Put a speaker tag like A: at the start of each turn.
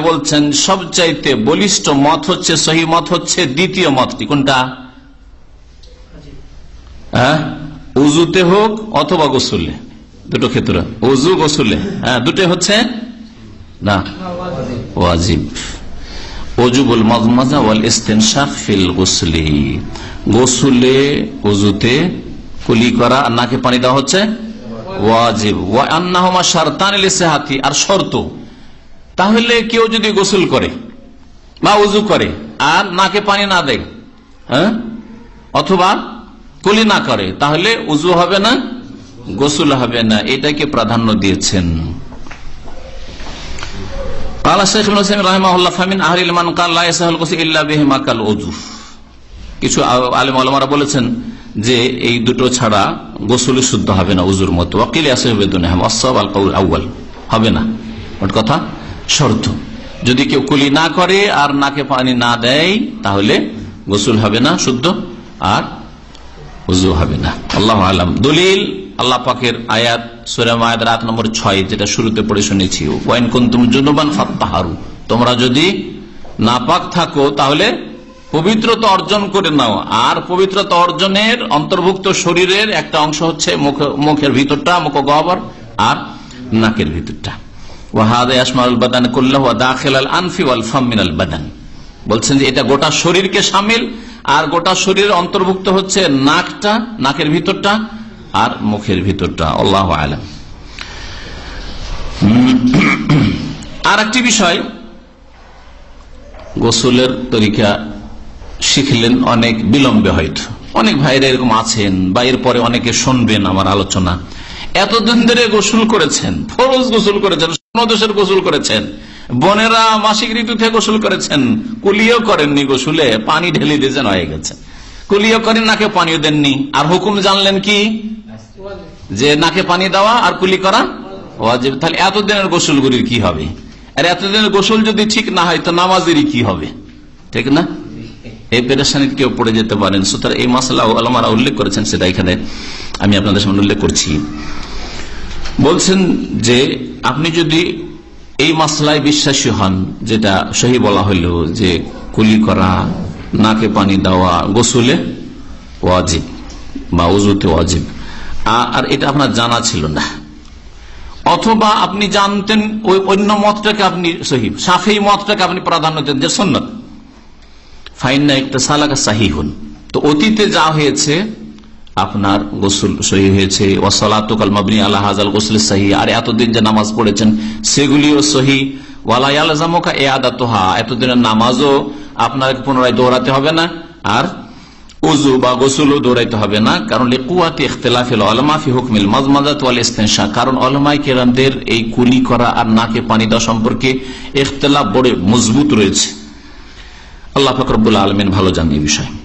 A: বলছেন, সবচাইতে বলিষ্ঠ মত হচ্ছে, সহি মত হচ্ছে দ্বিতীয় মতটি। কোনটা? হ্যাঁ? উজুতে হোক অথবা গোসুলে। দুটো ক্ষেত্রে। উজু, গোসুলে। হ্যাঁ দুটো হচ্ছে? না। ওয়াজিব। গোসলি। কুলি করা নাকে পানি দেওয়া হচ্ছে? আর শর্ত, তাহলে কেউ যদি গোসল করে বা উজু করে, আর নাকে পানি না দেয় হ্যাঁ? অথবা না করে, তাহলে উজু হবে না, গোসল হবে না, এটাকে প্রাধান্য দিয়েছেন। কিছু আলিম আলমারা বলেছেন যে এই দুটো ছাড়া গোসল শুদ্ধ হবে না উজুর মতো। ওয়াকিল আউ্বাল হবে না। ওর কথা, শর্ত। যদি কেউ কুলি না করে আর নাকে পানি না দেয়, তাহলে গোসল হবে না শুদ্ধ আর উজু হবে না। আল্লাহ আলম। দলিল, আল্লাহ পাকের আয়াত সুরাম আয়াত রাত নম্বর ছয়, যেটা শুরুতে পড়ে শুনেছি। ওয়াইন কুন্তুম জুনুবান ফাত্তাহারু। তোমরা যদি নাপাক থাকো, তাহলে পবিত্রতা অর্জন করে নাও। আর পবিত্রতা অর্জনের অন্তর্ভুক্ত শরীরের একটা অংশ হচ্ছে মুখের ভিতরটা, মুখ গহবর, আর নাকের ভিতরটা। বলছেন যে এটা গোটা শরীরকে সামিল, আর গোটা শরীরের অন্তর্ভুক্ত হচ্ছে নাকটা, নাকের ভিতরটা, আর মুখের ভিতরটা। আল্লাহ আলম। আর একটি বিষয়, গোসলের তরিকা শিখলেন অনেক বিলম্বে হয়তো। অনেক ভাইরা এরকম আছেন বা এরপরে অনেকে শুনবেন আমার আলোচনা। এতদিন ধরে গোসল করেছেন, ফরজ গোসল করেছেন দেশের গোসল করেছেন। বোনেরা মাসিক ঋতুতে গোসল করেছেন, কুলিও করেননি গোসলে, পানি ঢেলে দিয়েছেন হয়ে গেছে। কুলিও করেন, নাকে পানিও দেননি। আর হুকুম জানলেন কি? যে নাকে পানি দেওয়া আর কুলি করা তাহলে এতদিনের গোসলগুলির কি হবে? আর এতদিনের গোসল যদি ঠিক না হয়, তো নামাজেরই কি হবে? ঠিক না? এই পেরেশানি কেউ পড়ে যেতে পারেন। সুতরাং এই মশলা আলমারা উল্লেখ করেছেন সেটা এখানে আমি আপনাদের সামনে উল্লেখ করছি। বলছেন যে আপনি যদি এই মাসলায় বিশ্বাসী হন, যেটা সহি বলা হইল যে কুলি করা, নাকে পানি দেওয়া, গোসলে ওয়াজিব বা উজুতে ওয়াজিব। আর এটা আপনার জানা ছিল না। অথবা আপনি জানতেন ওই অন্য মতটাকে আপনি সহি সাফি মতটাকে আপনি প্রাধান্য দেন যে সন্ন্যত একটা সালাকা তো অতীতে যা হয়েছে, আপনার গোসল সহি হয়েছে ওয়াসালাতুকাল আল্লাহ হাজাল গোসল সাহি, আর এতদিন যে নামাজ পড়েছেন, সেগুলিও সহি। এ এতদিনের নামাজও আপনার পুনরায় দৌড়াতে হবে না, আর উজু বা গোসলও দৌড়াইতে হবে না, কারণ লেকুয়াতে আলমাফি হুকমিল কারণ অলমাই এই কুলি করা আর নাকে পানি দেওয়া সম্পর্কে ইখতলাফ বড় মজবুত রয়েছে। আল্লাহ ফকরবুল্লা আলমিন ভালো জান এই বিষয়।